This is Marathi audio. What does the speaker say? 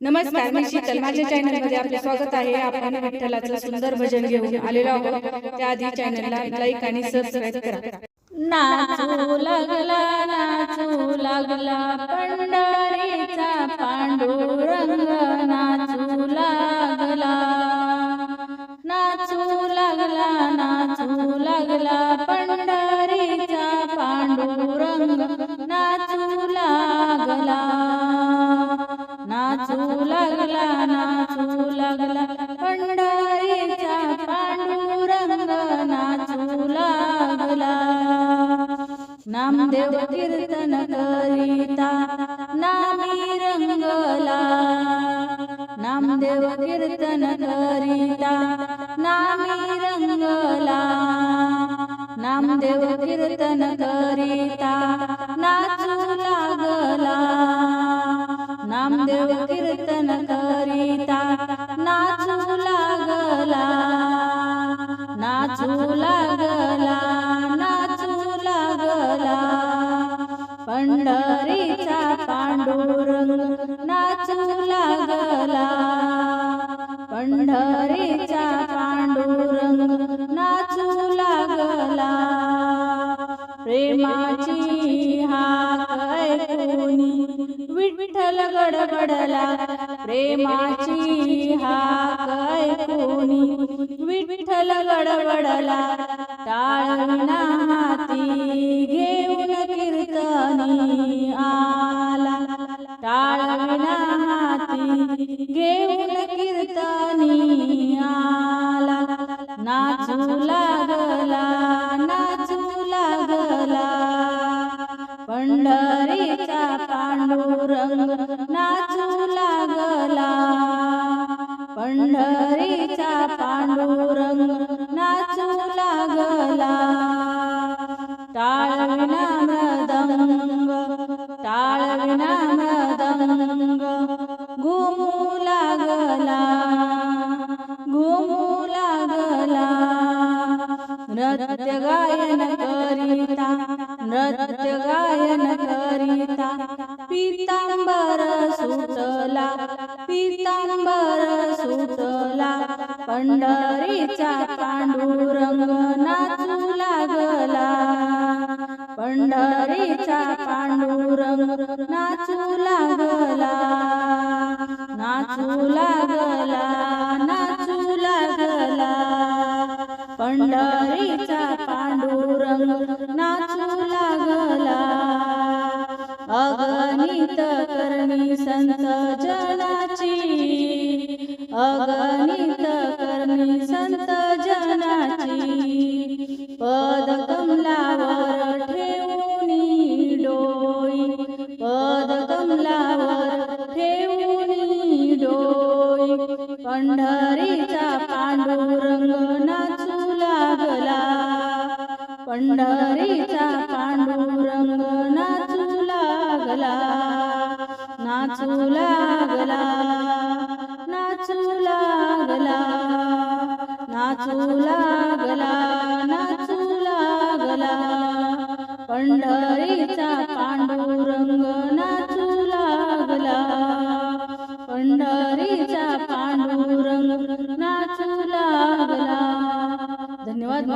नमस्कार मी शीतल. माझ्या चॅनलमध्ये आपले स्वागत आहे. आपण विठ्ठलाचं सुंदर भजन घेऊन आलेलो आहोत. त्याआधी चॅनलला लाईक आणि सबस्क्राईब करा. नाचू लागला नाचू लागला पंढरीचा पांडुरंग नाचू लागला. नाचू लागला नाचू लागला. नामदेव कीर्तन करीता नामी रंगला. नामदेव कीर्तन करीता नामी रंगला. नामदेव कीर्तन करीता नाचू लागला. नामदेव कीर्तन करीता नाचू लागला. नाचू लागला. पंढरीचा पांडुरंग नाचू लागला. पंढरीचा पांडुरंग नाचू लागला. प्रेमाची हाक ऐकूनी विठ्ठल गडबडला. प्रेमाची हाक कोणी विठ्ठल गडबडला. टाळविना हाती नाचू लागला नाचू लागला पंढरीचा पांडुरंग नाचू लागला पंढरीचा नृत्य गायन करिता नृत्य गायन करिता पीतांबर सुतला पीतांबर सुतला पंढरीचा पांडुरंग नाचू लागला पंढरीचा पांडुरंग नाचू लागला नाचू लागला. पंढरीचा पांडुरंग नाचू लागला. अगणित करणी संत जनाची अगणित करणी संत जनाची पद कमलावर ठेवूनी डोई पद कमलावर ठेवूनी डोई पंढरीचा पांडुरंग पंढरीचा पांडुरंग नाचू लागला नाचू लागला नाचू लागला नाचू लागला नाचू लागला. पंढरीचा पांडुरंग नाचू लागला पंढरीचा पांडुरंग नाचू लागला. धन्यवाद